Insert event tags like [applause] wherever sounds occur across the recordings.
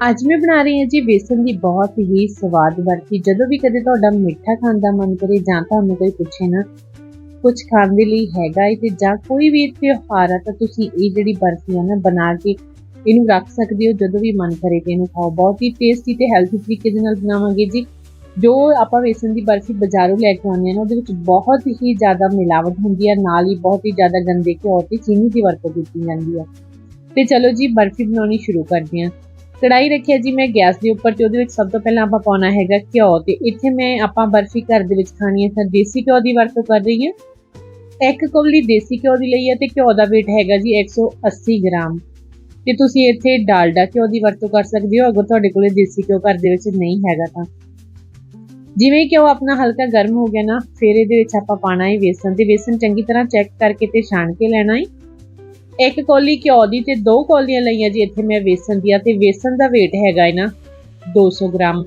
ਅੱਜ ਮੈਂ ਬਣਾ ਰਹੀ ਹਾਂ ਜੀ ਬੇਸਨ ਦੀ ਬਹੁਤ ਹੀ ਸਵਾਦ ਬਰਫੀ। ਜਦੋਂ ਵੀ ਕਦੇ ਤੁਹਾਡਾ ਮਿੱਠਾ ਖਾਣ ਦਾ ਮਨ ਕਰੇ ਜਾਂ ਤੁਹਾਨੂੰ ਕੋਈ ਪੁੱਛੇ ਨਾ, ਕੁਝ ਖਾਣ ਦੇ ਲਈ ਹੈਗਾ ਹੈ ਤੇ ਜਾਂ ਕੋਈ ਵੀ ਤਿਉਹਾਰ ਆ ਤਾਂ ਤੁਸੀਂ ਇਹ ਜਿਹੜੀ ਬਰਫੀ ਆ ਨਾ ਬਣਾ ਕੇ ਇਹਨੂੰ ਰੱਖ ਸਕਦੇ ਹੋ। ਜਦੋਂ ਵੀ ਮਨ ਕਰੇ ਤੇ ਇਹਨੂੰ ਖਾਓ। ਬਹੁਤ ਹੀ ਟੇਸਟੀ ਤੇ ਹੈਲਥੀ ਤਰੀਕੇ ਦੇ ਨਾਲ ਬਣਾਵਾਂਗੇ ਜੀ। ਜੋ ਆਪਾਂ ਬੇਸਨ ਦੀ ਬਰਫੀ ਬਾਜ਼ਾਰੋਂ ਲੈ ਕੇ ਆਉਂਦੇ ਆ ਨਾ, ਉਹਦੇ ਵਿੱਚ ਬਹੁਤ ਹੀ ਜ਼ਿਆਦਾ ਮਿਲਾਵਟ ਹੁੰਦੀ ਹੈ ਨਾਲ ਹੀ ਬਹੁਤ ਹੀ ਜ਼ਿਆਦਾ ਗੰਦੇ ਘਿਓ ਤੇ ਚੀਨੀ ਦੀ ਵਰਤੋਂ ਕੀਤੀ ਜਾਂਦੀ ਹੈ ਤੇ ਚਲੋ ਜੀ, ਬਰਫੀ ਬਣਾਉਣੀ ਸ਼ੁਰੂ ਕਰਦੇ ਹਾਂ। ਕੜਾਈ ਰੱਖਿਆ ਜੀ ਮੈਂ ਗੈਸ ਦੇ ਉੱਪਰ ਤੇ ਉਹਦੇ ਵਿੱਚ ਸਭ ਤੋਂ ਪਹਿਲਾਂ ਆਪਾਂ ਪਾਉਣਾ ਹੈਗਾ ਘਿਓ ਤੇ ਇੱਥੇ ਮੈਂ ਆਪਾਂ ਬਰਫੀ ਘਰ ਦੇ ਵਿੱਚ ਖਾਣੀ ਹੈ, ਤਾਂ ਦੇਸੀ ਘਿਓ ਦੀ ਵਰਤੋਂ ਕਰ ਰਹੀ ਹਾਂ। ਇੱਕ ਕੌਲੀ ਦੇਸੀ ਘਿਓ ਦੀ ਲਈ ਹੈ ਤੇ ਘਿਓ ਦਾ weight ਹੈਗਾ ਜੀ 180 ਗ੍ਰਾਮ। ਤੇ ਤੁਸੀਂ ਇੱਥੇ ਡਾਲਡਾ ਘਿਓ ਦੀ ਵਰਤੋਂ ਕਰ ਸਕਦੇ ਹੋ, ਅਗਰ ਤੁਹਾਡੇ ਕੋਲੇ ਦੇਸੀ ਘਿਓ ਘਰ ਦੇ ਵਿੱਚ ਨਹੀਂ ਹੈਗਾ ਤਾਂ। ਜਿਵੇਂ ਘਿਓ ਆਪਣਾ ਹਲਕਾ ਗਰਮ ਹੋ ਗਿਆ ਨਾ, ਫਿਰ ਇਹਦੇ ਵਿੱਚ ਆਪਾਂ ਪਾਣਾ ਹੈ ਵੇਸਣ। ਤੇ ਵੇਸਣ ਚੰਗੀ ਤਰ੍ਹਾਂ ਚੈੱਕ ਕਰਕੇ ਤੇ ਛਾਣ ਕੇ ਲੈਣਾ ਹੈ। ਇੱਕ ਕੌਲੀ ਘਿਓ ਦੀ ਤੇ ਦੋ ਕੌਲੀਆਂ ਲਈਆਂ ਜੀ ਇੱਥੇ ਮੈਂ ਵੇਸਣ ਦੀਆਂ ਤੇ ਵੇਸਣ ਦਾ weight ਹੈਗਾ ਹੈ ਨਾ 200 ਗ੍ਰਾਮ।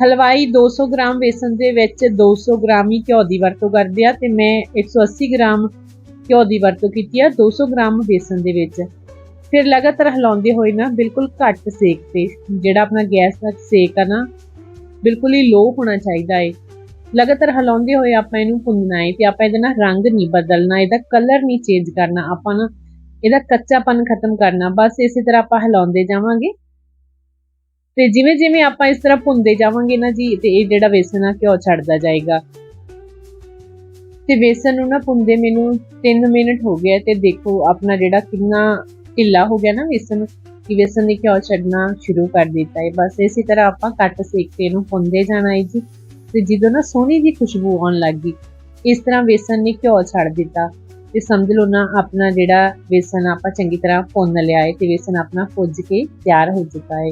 ਹਲਵਾਈ 200 ਗ੍ਰਾਮ ਵੇਸਣ ਦੇ ਵਿੱਚ 200 ਗ੍ਰਾਮ ਹੀ ਘਿਓ ਦੀ ਵਰਤੋਂ ਕਰਦੇ ਆ ਤੇ ਮੈਂ 180 ਗ੍ਰਾਮ ਘਿਓ ਦੀ ਵਰਤੋਂ ਕੀਤੀ ਆ 200 ਗ੍ਰਾਮ ਵੇਸਣ ਦੇ ਵਿੱਚ। ਫਿਰ ਲਗਾਤਾਰ ਹਿਲਾਉਂਦੇ ਹੋਏ ਨਾ ਬਿਲਕੁਲ ਘੱਟ ਸੇਕ ਤੇ, ਜਿਹੜਾ ਆਪਣਾ ਗੈਸ ਦਾ ਸੇਕ ਆ ਨਾ, ਬਿਲਕੁਲ ਹੀ ਲੋ ਹੋਣਾ ਚਾਹੀਦਾ ਹੈ ਲਗਾਤਾਰ ਹਿਲਾਉਂਦੇ ਹੋਏ ਆਪਾਂ ਇਹਨੂੰ ਭੁੰਨਣਾ ਏ ਤੇ ਆਪਾਂ ਇਹਦੇ ਨਾਲ ਰੰਗ ਨਹੀਂ ਬਦਲਣਾ, ਇਹਦਾ ਕਲਰ ਨਹੀਂ ਚੇਂਜ ਕਰਨਾ, ਆਪਾਂ ਨਾ ਇਹਦਾ ਕੱਚਾਪਨ ਖਤਮ ਕਰਨਾ। ਬਸ ਇਸੇ ਤਰ੍ਹਾਂ ਆਪਾਂ ਹਿਲਾਉਂਦੇ ਜਾਵਾਂਗੇ। ਤੇ ਜਿਵੇਂ ਜਿਵੇਂ ਆਪਾਂ ਇਸ ਤਰ੍ਹਾਂ ਭੁੰਦੇ ਜਾਵਾਂਗੇ ਨਾ ਜੀ, ਤੇ ਇਹ ਜਿਹੜਾ ਵੇਸਣ ਆ ਘਿਓ ਛੱਡਦਾ ਜਾਏਗਾ। ਤੇ ਵੇਸਣ ਨੂੰ ਨਾ ਭੁੰਨਦੇ ਮੈਨੂੰ 3 ਮਿੰਟ ਹੋ ਗਏ ਤੇ ਦੇਖੋ ਆਪਣਾ ਜਿਹੜਾ ਕਿੰਨਾ ਢਿੱਲਾ ਹੋ ਗਿਆ ਨਾ ਵੇਸਣ, ਕਿ ਵੇਸਣ ਨੇ ਘਿਓ ਛੱਡਣਾ ਸ਼ੁਰੂ ਕਰ ਦਿੱਤਾ ਹੈ। ਬਸ ਇਸੇ ਤਰ੍ਹਾਂ ਆਪਾਂ ਕੱਟ ਸੇਕ ਤੇ ਇਹਨੂੰ ਭੁੰਨਦੇ ਜਾਣਾ ਹੈ ਜੀ। ਤੇ ਜਦੋਂ ਨਾ ਸੋਹਣੀ ਜੀ ਖੁਸ਼ਬੂ ਆਉਣ ਲੱਗ ਗਈ, ਇਸ ਤਰ੍ਹਾਂ ਵੇਸਣ ਨੇ ਘਿਓ ਛੱਡ ਦਿੱਤਾ। ਤੇ ਸਮਝ ਲਓ ਨਾ, ਆਪਣਾ ਜਿਹੜਾ ਵੇਸਣ ਆਪਾਂ ਚੰਗੀ ਤਰ੍ਹਾਂ ਭੁੰਨ ਲਿਆ ਹੈ ਤੇ ਵੇਸਣ ਆਪਣਾ ਭੁੱਜ ਕੇ ਤਿਆਰ ਹੋ ਚੁੱਕਾ ਹੈ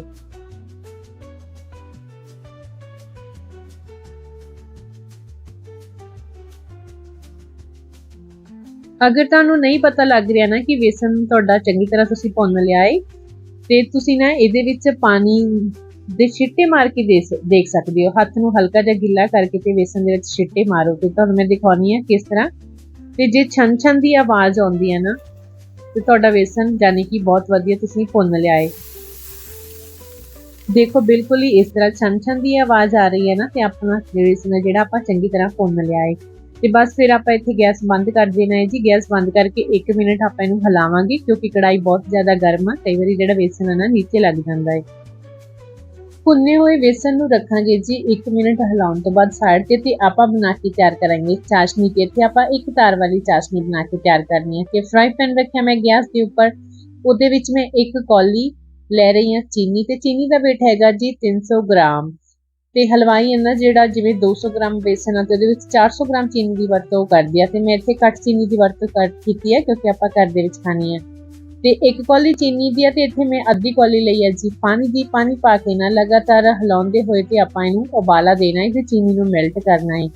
ਅਗਰ ਤੁਹਾਨੂੰ ਨਹੀਂ ਪਤਾ ਲੱਗ ਰਿਹਾ ਨਾ ਕਿ ਵੇਸਣ ਤੁਹਾਡਾ ਚੰਗੀ ਤਰ੍ਹਾਂ ਤੁਸੀਂ ਭੁੰਨ ਲਿਆ ਹੈ ਤੇ ਤੁਸੀਂ ਨਾ ਇਹਦੇ ਵਿੱਚ ਪਾਣੀ ਦੇ ਛਿੱਟੇ ਮਾਰ ਕੇ ਦੇਖ ਸਕਦੇ ਹੋ। ਹੱਥ ਨੂੰ ਹਲਕਾ ਜਿਹਾ ਗਿੱਲਾ ਕਰਕੇ ਤੇ ਵੇਸਣ ਦੇ ਵਿੱਚ ਛਿੱਟੇ ਮਾਰੋ ਤੇ ਤੁਹਾਨੂੰ ਮੈਂ ਦਿਖਾਉਣੀ ਹੈ ਕਿਸ ਤਰ੍ਹਾਂ ਤੇ ਜੇ ਛਨ ਛਨ ਦੀ ਆਵਾਜ਼ ਆਉਂਦੀ ਹੈ ਨਾ, ਤੇ ਤੁਹਾਡਾ ਵੇਸਣ ਜਾਨੀ ਕਿ ਬਹੁਤ ਵਧੀਆ ਤੁਸੀਂ ਭੁੰਨ ਲਿਆ ਏ ਦੇਖੋ, ਬਿਲਕੁਲ ਹੀ ਇਸ ਤਰ੍ਹਾਂ ਛਨ ਛਨ ਦੀ ਆਵਾਜ਼ ਆ ਰਹੀ ਹੈ ਨਾ, ਤੇ ਆਪਣਾ ਵੇਸਣ ਜਿਹੜਾ ਆਪਾਂ ਚੰਗੀ ਤਰ੍ਹਾਂ ਭੁੰਨ ਲਿਆ ਏ ਤੇ ਬਸ ਫਿਰ ਆਪਾਂ ਇੱਥੇ ਗੈਸ ਬੰਦ ਕਰ ਦੇਣਾ ਹੈ ਜੀ। ਗੈਸ ਬੰਦ ਕਰਕੇ 1 ਮਿੰਟ ਆਪਾਂ ਇਹਨੂੰ ਹਿਲਾਵਾਂਗੇ, ਕਿਉਂਕਿ ਕੜਾਈ ਬਹੁਤ ਜ਼ਿਆਦਾ ਗਰਮ ਆ, ਕਈ ਵਾਰੀ ਜਿਹੜਾ ਵੇਸਣ ਹੈ ਨਾ, ਨੀਚੇ ਲੱਗ ਜਾਂਦਾ ਹੈ। ਭੁੰਨੇ ਹੋਏ ਵੇਸਣ ਨੂੰ ਰੱਖਾਂਗੇ ਜੀ 1 ਮਿੰਟ ਹਿਲਾਉਣ ਤੋਂ ਬਾਅਦ ਸਾਈਡ ਤੇ ਤੇ ਆਪਾਂ ਬਣਾ ਕੇ ਤਿਆਰ ਕਰਾਂਗੇ ਚਾਸ਼ਨੀ ਤੇ ਇੱਥੇ ਆਪਾਂ ਇੱਕ ਤਾਰ ਵਾਲੀ ਚਾਸ਼ਨੀ ਬਣਾ ਕੇ ਤਿਆਰ ਕਰਨੀ ਹੈ ਤੇ ਫਰਾਈ ਪੈਨ ਰੱਖਿਆ ਮੈਂ ਗੈਸ ਦੇ ਉੱਪਰ। ਉਹਦੇ ਵਿੱਚ ਮੈਂ ਇੱਕ ਕੌਲੀ ਲੈ ਰਹੀ ਹਾਂ ਚੀਨੀ ਤੇ ਚੀਨੀ ਦਾ weight ਹੈਗਾ ਜੀ 300 ਗ੍ਰਾਮ। ਤੇ ਹਲਵਾਈ ਇਹਨਾਂ ਜਿਹੜਾ ਜਿਵੇਂ 200 ਗ੍ਰਾਮ ਬੇਸਨ ਆ ਤੇ ਉਹਦੇ ਵਿੱਚ 400 ਗ੍ਰਾਮ ਚੀਨੀ ਦੀ ਵਰਤੋਂ ਕਰਦੀ ਆ ਤੇ ਮੈਂ ਇੱਥੇ ਘੱਟ ਚੀਨੀ ਦੀ ਵਰਤੋਂ ਕਰ ਕੀਤੀ ਹੈ ਕਿਉਂਕਿ ਆਪਾਂ ਘਰ ਦੇ ਵਿੱਚ ਖਾਣੀ ਹੈ। ਤੇ ਇੱਕ ਕੌਲੀ ਚੀਨੀ ਦੀ ਹੈ ਤੇ ਇੱਥੇ ਮੈਂ ਅੱਧੀ ਕੌਲੀ ਲਈ ਹੈ ਜੀ। ਪਾਣੀ ਦੀ, ਪਾਣੀ ਪਾ ਕੇ ਨਾ ਲਗਾਤਾਰ ਹਿਲਾਉਂਦੇ ਹੋਏ ਤੇ ਆਪਾਂ ਇਹਨੂੰ ਉਬਾਲਾ ਦੇਣਾ ਹੈ ਤੇ ਚੀਨੀ ਨੂੰ ਮੈਲਟ ਕਰਨਾ ਹੈ।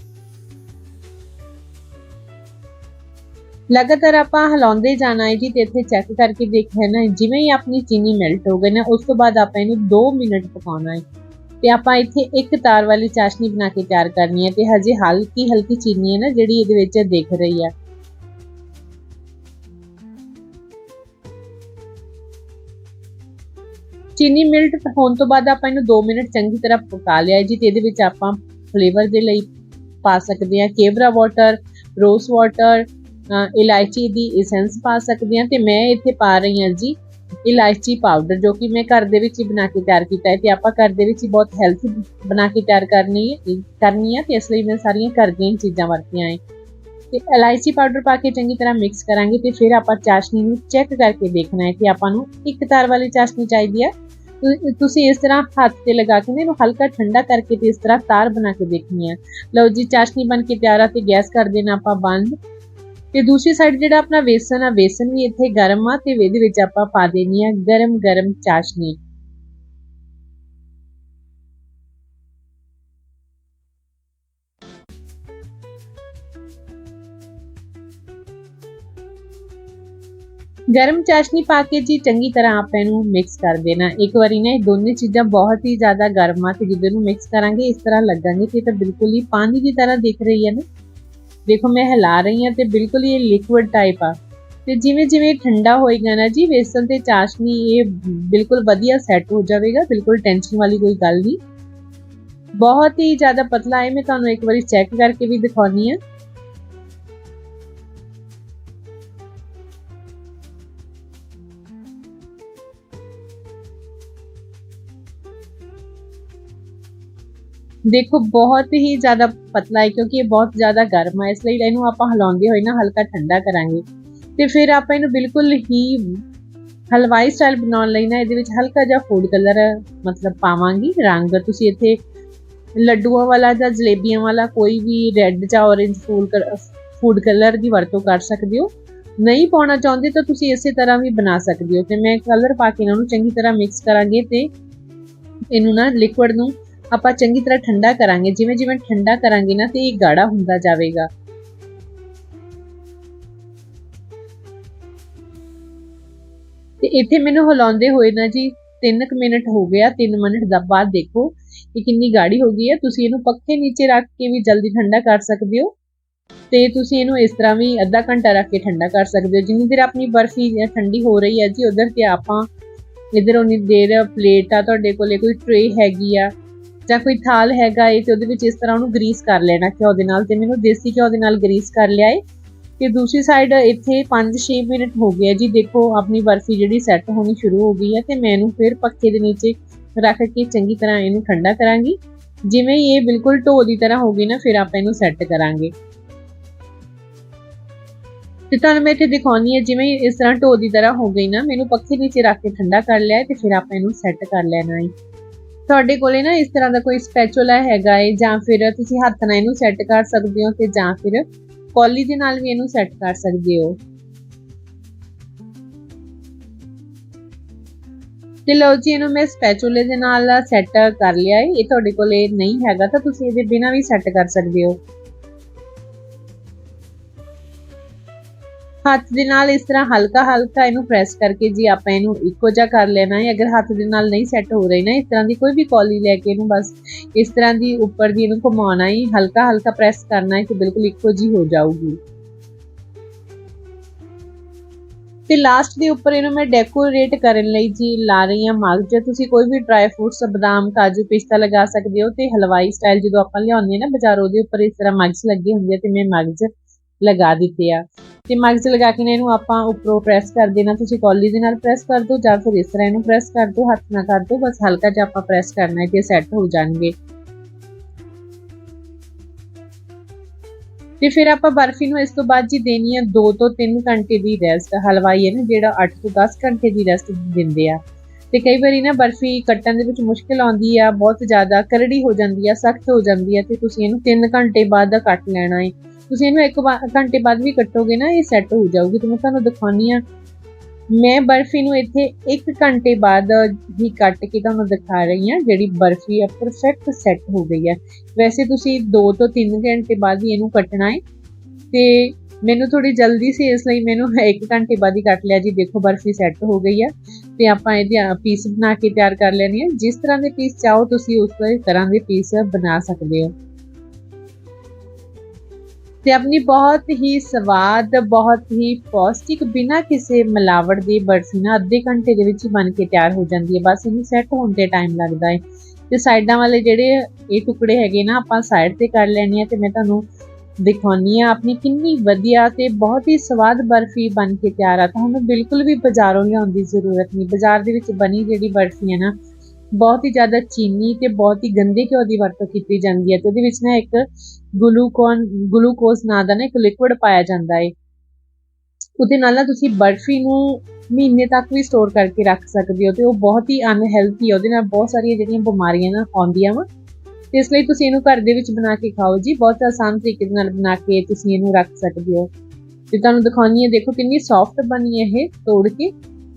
ਲਗਾਤਾਰ ਆਪਾਂ ਹਿਲਾਉਂਦੇ ਜਾਣਾ ਹੈ ਜੀ ਤੇ ਇੱਥੇ ਚੈੱਕ ਕਰਕੇ ਦੇਖਣਾ ਨਾ, ਜਿਵੇਂ ਹੀ ਆਪਣੀ ਚੀਨੀ ਮੈਲਟ ਹੋ ਗਈ ਨਾ, ਉਸ ਤੋਂ ਬਾਅਦ ਆਪਾਂ ਇਹਨੂੰ 2 ਮਿੰਟ ਪਕਾਉਣਾ ਹੈ। ਤੇ ਆਪਾਂ ਇੱਥੇ ਇੱਕ ਤਾਰ ਵਾਲੀ ਚਾਸ਼ਨੀ ਬਣਾ ਕੇ ਤਿਆਰ ਕਰਨੀ ਹੈ ਤੇ ਹਜੇ ਹਲਕੀ ਹਲਕੀ ਚੀਨੀ ਹੈ ਨਾ, ਜਿਹੜੀ ਇਹਦੇ ਵਿੱਚ ਦਿਖ ਰਹੀ ਹੈ ਚੀਨੀ ਮਿਲਟ ਹੋਣ ਤੋਂ ਬਾਅਦ ਆਪਾਂ ਇਹਨੂੰ 2 ਮਿੰਟ ਚੰਗੀ ਤਰ੍ਹਾਂ ਪਕਾ ਲਿਆ ਜੀ ਤੇ ਇਹਦੇ ਵਿੱਚ ਆਪਾਂ ਫਲੇਵਰ ਦੇ ਲਈ ਪਾ ਸਕਦੇ ਹਾਂ, ਕੇਵਰਾ ਵਾਟਰ ਰੋਜ਼ ਵਾਟਰ ਇਲਾਇਚੀ ਦੀ ਐਸੈਂਸ ਪਾ ਸਕਦੇ ਹਾਂ ਤੇ ਮੈਂ ਇੱਥੇ ਪਾ ਰਹੀ ਹਾਂ ਜੀ ਇਲਾਇਚੀ ਪਾਊਡਰ ਜੋ ਕਿ ਮੈਂ ਘਰ ਦੇ ਵਿੱਚ ਹੀ ਬਣਾ ਕੇ ਤਿਆਰ ਕੀਤਾ ਹੈ ਤੇ ਆਪਾਂ ਘਰ ਦੇ ਵਿੱਚ ਹੀ ਬਹੁਤ ਹੈਲਥੀ ਬਣਾ ਕੇ ਤਿਆਰ ਕਰਨੀ ਹੈ ਕਰਨੀ ਹੈ ਤੇ ਇਸ ਲਈ ਮੈਂ ਸਾਰੀਆਂ ਘਰ ਦੀਆਂ ਚੀਜ਼ਾਂ ਵਰਤੀਆਂ ਹੈ। ਤੇ ਇਲਾਇਚੀ ਪਾਊਡਰ ਪਾ ਕੇ ਚੰਗੀ ਤਰ੍ਹਾਂ ਮਿਕਸ ਕਰਾਂਗੇ ਤੇ ਫਿਰ ਆਪਾਂ ਚਾਸ਼ਨੀ ਨੂੰ ਚੈੱਕ ਕਰਕੇ ਦੇਖਣਾ ਹੈ ਕਿ ਆਪਾਂ ਨੂੰ ਇੱਕ ਤਾਰ ਵਾਲੀ ਚਾਸ਼ਨੀ ਚਾਹੀਦੀ ਹੈ ਤੁਸੀਂ ਇਸ ਤਰ੍ਹਾਂ ਹੱਥ ਤੇ ਲਗਾ ਕੇ ਇਹਨੂੰ ਹਲਕਾ ਠੰਡਾ ਕਰਕੇ ਤੇ ਇਸ ਤਰ੍ਹਾਂ ਤਾਰ ਬਣਾ ਕੇ ਦੇਖਣੀ ਹੈ ਲਓ ਜੀ, ਚਾਸ਼ਨੀ ਬਣ ਕੇ ਤਿਆਰ ਆ ਤੇ ਗੈਸ ਕਰ ਦੇਣਾ ਆਪਾਂ ਬੰਦ। ਤੇ ਦੂਸਰੀ ਸਾਈਡ ਜਿਹੜਾ ਆਪਣਾ ਵੇਸਨ ਆ ਵੇਸਨ ਵੀ ਇੱਥੇ ਗਰਮ ਆ ਤੇ ਇਹਦੇ ਵਿੱਚ ਆਪਾਂ ਪਾ ਦੇਣੀ ਆ ਗਰਮ ਗਰਮ ਚਾਸ਼ਨੀ। ਗਰਮ ਚਾਸ਼ਨੀ ਪਾ ਕੇ ਜੀ ਚੰਗੀ ਤਰ੍ਹਾਂ ਆਪਾਂ ਇਹਨੂੰ ਮਿਕਸ ਕਰ ਦੇਣਾ। ਇੱਕ ਵਾਰੀ ਨਾ ਇਹ ਦੋਨੇ ਚੀਜ਼ਾਂ ਬਹੁਤ ਹੀ ਜ਼ਿਆਦਾ ਗਰਮ ਆ, ਤੇ ਜਦੋਂ ਇਹਨੂੰ ਮਿਕਸ ਕਰਾਂਗੇ, ਇਸ ਤਰ੍ਹਾਂ ਲੱਗਾਂਗੇ ਕਿ ਇਹ ਤਾਂ ਬਿਲਕੁਲ ਹੀ ਪਾਣੀ ਦੀ ਤਰ੍ਹਾਂ ਦਿਖ ਰਹੀ ਹੈ ਨਾ। ਦੇਖੋ ਮੈਂ ਹਿਲਾ ਰਹੀ ਹਾਂ ਤੇ ਬਿਲਕੁਲ ਇਹ ਲਿਕੁਇਡ ਟਾਈਪ ਆ। ਤੇ ਜਿਵੇਂ ਜਿਵੇਂ ਠੰਡਾ ਹੋਏਗਾ ਨਾ ਜੀ, ਵੇਸਣ ਤੇ ਚਾਸ਼ਨੀ ਇਹ ਬਿਲਕੁਲ ਵਧੀਆ ਸੈੱਟ ਹੋ ਜਾਵੇਗਾ, ਬਿਲਕੁਲ ਟੈਨਸ਼ਨ ਵਾਲੀ ਕੋਈ ਗੱਲ ਨਹੀਂ। ਬਹੁਤ ਹੀ ਜ਼ਿਆਦਾ ਪਤਲਾ ਹੈ ਮੈਂ ਤੁਹਾਨੂੰ ਇੱਕ ਵਾਰੀ ਚੈੱਕ ਕਰਕੇ ਵੀ ਦਿਖਾਉਣੀ ਆ ਦੇਖੋ, ਬਹੁਤ ਹੀ ਜ਼ਿਆਦਾ ਪਤਲਾ ਹੈ ਕਿਉਂਕਿ ਇਹ ਬਹੁਤ ਜ਼ਿਆਦਾ ਗਰਮ ਹੈ। ਇਸ ਲਈ ਇਹਨੂੰ ਆਪਾਂ ਹਿਲਾਉਂਦੇ ਹੋਏ ਨਾ ਹਲਕਾ ਠੰਡਾ ਕਰਾਂਗੇ। ਤੇ ਫਿਰ ਆਪਾਂ ਇਹਨੂੰ ਬਿਲਕੁਲ ਹੀ ਹਲਵਾਈ ਸਟਾਈਲ ਬਣਾਉਣ ਲਈ ਨਾ ਇਹਦੇ ਵਿੱਚ ਹਲਕਾ ਜਿਹਾ ਫੂਡ ਕਲਰ ਮਤਲਬ ਪਾਵਾਂਗੀ। ਰੰਗ ਤੁਸੀਂ ਇੱਥੇ ਲੱਡੂਆਂ ਵਾਲਾ ਜਾਂ ਜਲੇਬੀਆਂ ਵਾਲਾ ਕੋਈ ਵੀ ਰੈੱਡ ਜਾਂ ਔਰੇਂਜ ਫੂਡ ਫੂਡ ਕਲਰ ਦੀ ਵਰਤੋਂ ਕਰ ਸਕਦੇ ਹੋ। ਨਹੀਂ ਪਾਉਣਾ ਚਾਹੁੰਦੇ ਤਾਂ ਤੁਸੀਂ ਇਸੇ ਤਰ੍ਹਾਂ ਵੀ ਬਣਾ ਸਕਦੇ ਹੋ। ਤੇ ਮੈਂ ਕਲਰ ਪਾ ਕੇ ਇਹਨਾਂ ਨੂੰ ਚੰਗੀ ਤਰ੍ਹਾਂ ਮਿਕਸ ਕਰਾਂਗੇ ਤੇ ਇਹਨੂੰ ਨਾ ਲਿਕੁਇਡ ਨੂੰ ਆਪਾਂ ਚੰਗੀ ਤਰ੍ਹਾਂ ਠੰਡਾ ਕਰਾਂਗੇ, ਜਿਵੇਂ ਜਿਵੇਂ ਠੰਡਾ ਕਰਾਂਗੇ ਨਾ ਤੇ ਇਹ ਗਾੜਾ ਹੁੰਦਾ ਜਾਵੇਗਾ। ਤੇ ਇੱਥੇ ਮੈਨੂੰ ਹਿਲਾਉਂਦੇ ਹੋਏ ਨਾ ਜੀ 3 ਮਿੰਟ ਹੋ ਗਿਆ 3 ਮਿੰਟ ਦਾ ਬਾਅਦ ਦੇਖੋ ਇਹ ਕਿੰਨੀ ਗਾੜੀ ਹੋ ਗਈ ਹੈ। ਤੁਸੀਂ ਇਹਨੂੰ ਪੱਖੇ ਨੀਚੇ ਰੱਖ ਕੇ ਵੀ ਜਲਦੀ ਠੰਡਾ ਕਰ ਸਕਦੇ ਹੋ। ਤੇ ਤੁਸੀਂ ਇਹਨੂੰ ਇਸ ਤਰ੍ਹਾਂ ਵੀ ਅੱਧਾ ਘੰਟਾ ਰੱਖ ਕੇ ਠੰਡਾ ਕਰ ਸਕਦੇ ਹੋ। ਜਿੰਨੀ ਦੇਰ ਆਪਣੀ ਬਰਫੀ ਠੰਡੀ ਹੋ ਰਹੀ ਹੈ ਜੀ, ਉਧਰ ਤੇ ਆਪਾਂ ਇਧਰ ਉਨੀ ਦੇਰ ਪਲੇਟ ਆ, ਤੁਹਾਡੇ ਕੋਲੇ ਕੋਈ ਟ੍ਰੇ ਹੈਗੀ ਆ ਜਾਂ ਕੋਈ ਥਾਲ ਹੈਗਾ ਏ ਤੇ ਉਹਦੇ ਵਿੱਚ ਇਸ ਤਰ੍ਹਾਂ ਉਹਨੂੰ ਗਰੀਸ ਕਰ ਲੈਣਾ ਘਿਓ ਦੇ ਨਾਲ ਤੇ ਮੈਨੂੰ ਦੇਸੀ ਘਿਓ ਦੇ ਨਾਲ ਗਰੀਸ ਕਰ ਲਿਆ ਏ। ਤੇ ਦੂਸਰੀ ਸਾਈਡ ਇੱਥੇ 5-6 ਮਿੰਟ ਹੋ ਗਏ ਜੀ। ਦੇਖੋ, ਆਪਣੀ ਬਰਫੀ ਜਿਹੜੀ ਸੈੱਟ ਹੋਣੀ ਸ਼ੁਰੂ ਹੋ ਗਈ ਹੈ ਤੇ ਮੈਂ ਇਹਨੂੰ ਫਿਰ ਪੱਖੇ ਦੇ ਨੀਚੇ ਰੱਖ ਕੇ ਚੰਗੀ ਤਰ੍ਹਾਂ ਇਹਨੂੰ ਠੰਡਾ ਕਰਾਂਗੀ। ਜਿਵੇਂ ਇਹ ਬਿਲਕੁਲ ਢੋ ਦੀ ਤਰ੍ਹਾਂ ਹੋ ਗਈ ਨਾ, ਫਿਰ ਆਪਾਂ ਇਹਨੂੰ ਸੈੱਟ ਕਰਾਂਗੇ। ਤੇ ਤੁਹਾਨੂੰ ਮੈਂ ਇੱਥੇ ਦਿਖਾਉਣੀ ਹੈ, ਜਿਵੇਂ ਇਸ ਤਰ੍ਹਾਂ ਢੋ ਦੀ ਤਰ੍ਹਾਂ ਹੋ ਗਈ ਨਾ, ਮੈਨੂੰ ਪੱਖੇ ਨੀਚੇ ਰੱਖ ਕੇ ਠੰਡਾ ਕਰ ਲਿਆ ਤੇ ਫਿਰ ਆਪਾਂ ਇਹਨੂੰ ਸੈੱਟ ਕਰ ਲੈਣਾ ਹੈ ਤੁਹਾਡੇ ਕੋਲੇ ਨਾ ਇਸ ਤਰ੍ਹਾਂ ਦਾ ਕੋਈ ਸਪੈਚੂਲਾ ਹੈਗਾ ਹੈ ਜਾਂ ਫਿਰ ਤੁਸੀਂ ਹੱਥ ਨਾਲ ਇਹਨੂੰ ਸੈੱਟ ਕਰ ਸਕਦੇ ਹੋ ਤੇ ਜਾਂ ਫਿਰ ਕੌਲੀ ਦੇ ਨਾਲ ਵੀ ਇਹਨੂੰ ਸੈੱਟ ਕਰ ਸਕਦੇ ਹੋ। ਤੇ ਲਓ ਜੀ, ਇਹਨੂੰ ਮੈਂ ਸਪੈਚੂਲੇ ਦੇ ਨਾਲ ਸੈੱਟ ਕਰ ਲਿਆ ਏ, ਇਹ ਤੁਹਾਡੇ ਕੋਲੇ ਨਹੀਂ ਹੈਗਾ ਤਾਂ ਤੁਸੀਂ ਇਹਦੇ ਬਿਨਾ ਵੀ ਸੈੱਟ ਕਰ ਸਕਦੇ ਹੋ। ਹੱਥ ਦੇ ਨਾਲ ਇਸ ਤਰ੍ਹਾਂ ਹਲਕਾ ਹਲਕਾ ਇਹਨੂੰ ਪ੍ਰੈਸ ਕਰਕੇ ਜੀ ਆਪਾਂ ਇਹਨੂੰ ਇੱਕੋ ਜਿਹਾ ਕਰ ਲੈਣਾ ਹੈ। ਅਗਰ ਹੱਥ ਦੇ ਨਾਲ ਨਹੀਂ ਸੈੱਟ ਹੋ ਰਹੀ ਨਾ, ਇਸ ਤਰ੍ਹਾਂ ਦੀ ਕੋਈ ਵੀ ਕੌਲੀ ਲੈ ਕੇ ਇਹਨੂੰ ਬਸ ਇਸ ਤਰ੍ਹਾਂ ਦੀ ਉੱਪਰ ਦੀ ਇਹਨੂੰ ਘੁਮਾਉਣਾ ਹੈ, ਹਲਕਾ ਹਲਕਾ ਪ੍ਰੈਸ ਕਰਨਾ ਹੈ ਕਿ ਬਿਲਕੁਲ ਇੱਕੋ ਜੀ ਹੋ ਜਾਊਗੀ। ਤੇ ਲਾਸਟ ਦੇ ਉੱਪਰ ਇਹਨੂੰ ਮੈਂ ਡੈਕੋਰੇਟ ਕਰਨ ਲਈ ਜੀ ਲਾ ਰਹੀ ਹਾਂ ਮਗਜ ਤੁਸੀਂ ਕੋਈ ਵੀ ਡਰਾਈ ਫਰੂਟਸ ਬਦਾਮ, ਕਾਜੂ ਪਿਸਤਾ ਲਗਾ ਸਕਦੇ ਹੋ ਤੇ ਹਲਵਾਈ ਸਟਾਈਲ ਜਦੋਂ ਆਪਾਂ ਲਿਆਉਂਦੇ ਨਾ ਬਾਜ਼ਾਰ, ਉਹਦੇ ਉੱਪਰ ਇਸ ਤਰ੍ਹਾਂ ਮਗਜ ਲੱਗੇ ਹੁੰਦੇ ਤੇ ਮੈਂ ਮਗਜ ਲਗਾ ਦਿੱਤੇ ਆ। ਤੇ ਮਗਜ ਲਗਾ ਕੇ ਇਹਨੂੰ ਆਪਾਂ ਉੱਪਰੋਂ ਪ੍ਰੈਸ ਕਰ ਦੇਣਾ। ਤੁਸੀਂ ਕੌਲੀ ਦੇ ਨਾਲ ਪ੍ਰੈਸ ਕਰ ਦਿਓ ਜਾਂ ਫਿਰ ਇਸ ਤਰ੍ਹਾਂ ਇਹਨੂੰ ਪ੍ਰੈਸ ਕਰ ਦਿਓ। ਹੱਥ ਨਾਲ ਕਰ ਦਿਓ। ਬਸ ਹਲਕਾ ਜਿਹਾ ਆਪਾਂ ਪ੍ਰੈਸ ਕਰਨਾ ਹੈ ਕਿ ਸੈੱਟ ਹੋ ਜਾਣਗੇ। ਤੇ ਫਿਰ ਆਪਾਂ ਬਰਫੀ ਨੂੰ ਇਸ ਤੋਂ ਬਾਅਦ ਜੀ ਦੇਣੀ ਹੈ 2 ਤੋਂ 3 ਘੰਟੇ ਦੀ ਰੈਸਟ ਹਲਵਾਈ ਹੈ ਨਾ, ਜਿਹੜਾ 8 ਤੋਂ 10 ਘੰਟੇ ਦੀ ਰੈਸਟ ਦਿੰਦੇ ਆ। ਤੇ ਕਈ ਵਾਰੀ ਨਾ ਬਰਫੀ ਕੱਟਣ ਦੇ ਵਿੱਚ ਮੁਸ਼ਕਿਲ ਆਉਂਦੀ ਆ, ਬਹੁਤ ਜ਼ਿਆਦਾ ਕਰੜੀ ਹੋ ਜਾਂਦੀ ਆ, ਸਖਤ ਹੋ ਜਾਂਦੀ ਆ ਤੇ ਤੁਸੀਂ ਇਹਨੂੰ 3 ਘੰਟੇ ਬਾਅਦ ਦਾ ਕੱਟ ਲੈਣਾ ਹੈ ਤੁਸੀਂ ਇਹਨੂੰ ਇੱਕ ਘੰਟੇ ਬਾਅਦ ਵੀ ਕੱਟੋਗੇ ਨਾ, ਇਹ ਸੈੱਟ ਹੋ ਜਾਊਗੀ। ਤੇ ਮੈਂ ਤੁਹਾਨੂੰ ਦਿਖਾਉਣੀ ਆ। ਮੈਂ ਬਰਫੀ ਨੂੰ ਇੱਥੇ 1 ਘੰਟੇ ਬਾਅਦ ਹੀ ਕੱਟ ਕੇ ਤੁਹਾਨੂੰ ਦਿਖਾ ਰਹੀ ਹਾਂ ਜਿਹੜੀ ਬਰਫੀ ਆ ਪਰਫੈਕਟ ਸੈੱਟ ਹੋ ਗਈ ਹੈ ਵੈਸੇ ਤੁਸੀਂ 2 ਤੋਂ 3 ਘੰਟੇ ਬਾਅਦ ਹੀ ਇਹਨੂੰ ਕੱਟਣਾ ਹੈ ਤੇ ਮੈਨੂੰ ਥੋੜੀ ਜਲਦੀ ਸੀ ਇਸ ਲਈ ਮੈਨੂੰ [laughs] 1 ਘੰਟੇ ਬਾਅਦ ਹੀ ਕੱਟ ਲਿਆ ਜੀ। ਦੇਖੋ, ਬਰਫੀ ਸੈੱਟ ਹੋ ਗਈ ਹੈ ਤੇ ਆਪਾਂ ਇਹਦੇ ਪੀਸ ਬਣਾ ਕੇ ਤਿਆਰ ਕਰ ਲੈਣੇ ਆ। ਜਿਸ ਤਰ੍ਹਾਂ ਦੇ ਪੀਸ ਚਾਹੋ, ਤੁਸੀਂ ਉਸ ਤਰ੍ਹਾਂ ਦੇ ਪੀਸ ਬਣਾ ਸਕਦੇ ਹੋ। ਤੇ ਆਪਣੀ ਬਹੁਤ ਹੀ ਸਵਾਦ, ਬਹੁਤ ਹੀ ਪੌਸ਼ਟਿਕ, ਬਿਨਾ ਕਿਸੇ ਮਿਲਾਵਟ ਦੀ ਬਰਫੀ ਨਾ ਅੱਧੇ ਘੰਟੇ ਦੇ ਵਿੱਚ ਹੀ ਬਣ ਕੇ ਤਿਆਰ ਹੋ ਜਾਂਦੀ ਹੈ। ਬਸ ਇਹਨੂੰ ਸੈੱਟ ਹੋਣ ਤੇ ਟਾਈਮ ਲੱਗਦਾ ਹੈ। ਤੇ ਸਾਈਡਾਂ ਵਾਲੇ ਜਿਹੜੇ ਇਹ ਟੁਕੜੇ ਹੈਗੇ ਨਾ, ਆਪਾਂ ਸਾਈਡ ਤੇ ਕਰ ਲੈਣੇ ਆ ਤੇ ਮੈਂ ਤੁਹਾਨੂੰ ਦਿਖਾਉਣੀ ਆ ਆਪਣੀ ਕਿੰਨੀ ਵਧੀਆ ਤੇ ਬਹੁਤ ਹੀ ਸਵਾਦ ਬਰਫੀ ਬਣ ਕੇ ਤਿਆਰ ਆ। ਤੁਹਾਨੂੰ ਬਿਲਕੁਲ ਵੀ ਬਾਜ਼ਾਰੋਂ ਲਿਆਉਣ ਦੀ ਜ਼ਰੂਰਤ ਨਹੀਂ। ਬਾਜ਼ਾਰ ਦੇ ਵਿੱਚ ਬਣੀ ਜਿਹੜੀ ਬਰਫੀ ਹੈ ਨਾ ਬਹੁਤ ਹੀ ਜ਼ਿਆਦਾ ਚੀਨੀ ਤੇ ਬਹੁਤ ਹੀ ਗੰਦੇ ਘਿਓ ਦੀ ਵਰਤੋਂ ਕੀਤੀ ਜਾਂਦੀ ਹੈ ਤੇ ਉਹਦੇ ਵਿੱਚ ਨਾ ਇੱਕ ਗਲੂਕੋਨ ਗਲੂਕੋਜ਼ ਨਾਂ ਦਾ ਨਾ ਇੱਕ ਲਿਕੁਇਡ ਪਾਇਆ ਜਾਂਦਾ ਹੈ। ਉਹਦੇ ਨਾਲ ਨਾ ਤੁਸੀਂ ਬਰਫੀ ਨੂੰ ਮਹੀਨੇ ਤੱਕ ਵੀ ਸਟੋਰ ਕਰਕੇ ਰੱਖ ਸਕਦੇ ਹੋ ਤੇ ਉਹ ਬਹੁਤ ਹੀ ਅਨਹੈਲਥੀ ਹੈ। ਉਹਦੇ ਨਾਲ ਬਹੁਤ ਸਾਰੀਆਂ ਜਿਹੜੀਆਂ ਬਿਮਾਰੀਆਂ ਨਾ ਆਉਂਦੀਆਂ ਵਾ। ਤੇ ਇਸ ਲਈ ਤੁਸੀਂ ਇਹਨੂੰ ਘਰ ਦੇ ਵਿੱਚ ਬਣਾ ਕੇ ਖਾਓ ਜੀ। ਬਹੁਤ ਆਸਾਨ ਤਰੀਕੇ ਨਾਲ ਬਣਾ ਕੇ ਤੁਸੀਂ ਇਹਨੂੰ ਰੱਖ ਸਕਦੇ ਹੋ। ਤੇ ਤੁਹਾਨੂੰ ਦਿਖਾਉਣੀ ਹੈ, ਦੇਖੋ ਕਿੰਨੀ ਸੌਫਟ ਬਣੀ ਹੈ ਇਹ ਤੋੜ ਕੇ।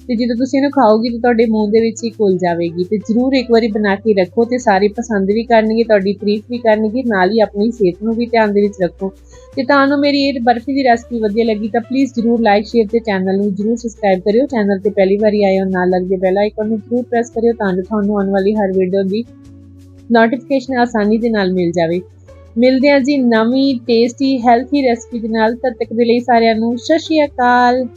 ਤੇ ਜਦੋਂ ਤੁਸੀਂ ਇਹਨੂੰ ਖਾਓਗੇ ਤਾਂ ਤੁਹਾਡੇ ਮੂੰਹ ਦੇ ਵਿੱਚ ਹੀ ਘੁਲ ਜਾਵੇਗੀ ਤੇ ਜਰੂਰ ਇੱਕ ਵਾਰੀ ਬਣਾ ਕੇ ਰੱਖੋ ਤੇ ਸਾਰੇ ਪਸੰਦ ਵੀ ਕਰਨਗੇ, ਤੁਹਾਡੀ ਤਾਰੀਫ ਵੀ ਕਰਨਗੇ, ਨਾਲ ਹੀ ਆਪਣੀ ਸਿਹਤ ਨੂੰ ਵੀ ਧਿਆਨ ਦੇ ਵਿੱਚ ਰੱਖੋ। ਤੇ ਤੁਹਾਨੂੰ ਮੇਰੀ ਇਹ ਬਰਫੀ ਦੀ ਰੈਸਪੀ ਵਧੀਆ ਲੱਗੀ ਤਾਂ ਪਲੀਜ਼ ਜਰੂਰ ਲਾਈਕ ਸ਼ੇਅਰ ਤੇ ਚੈਨਲ ਨੂੰ ਜਰੂਰ ਸਬਸਕ੍ਰਾਈਬ ਕਰਿਓ। ਚੈਨਲ ਤੇ ਪਹਿਲੀ ਵਾਰੀ ਆਏ ਹੋ, ਨਾਲ ਲੱਗਦੇ ਬੈਲ ਆਈਕਨ ਨੂੰ ਜਰੂਰ ਪ੍ਰੈਸ ਕਰਿਓ ਤਾਂ ਜੋ ਤੁਹਾਨੂੰ ਆਉਣ ਵਾਲੀ ਹਰ ਵੀਡੀਓ ਦੀ ਨੋਟੀਫਿਕੇਸ਼ਨ ਆਸਾਨੀ ਦੇ ਨਾਲ ਮਿਲ ਜਾਵੇ। ਮਿਲਦੇ ਹਾਂ ਜੀ ਨਵੀਂ ਟੇਸਟੀ ਹੈਲਥੀ ਰੈਸਪੀ ਦੇ ਨਾਲ। ਤਦ ਤੱਕ ਦੇ ਲਈ ਸਾਰਿਆਂ ਨੂੰ ਸਤਿ ਸ਼੍ਰੀ ਅਕਾਲ।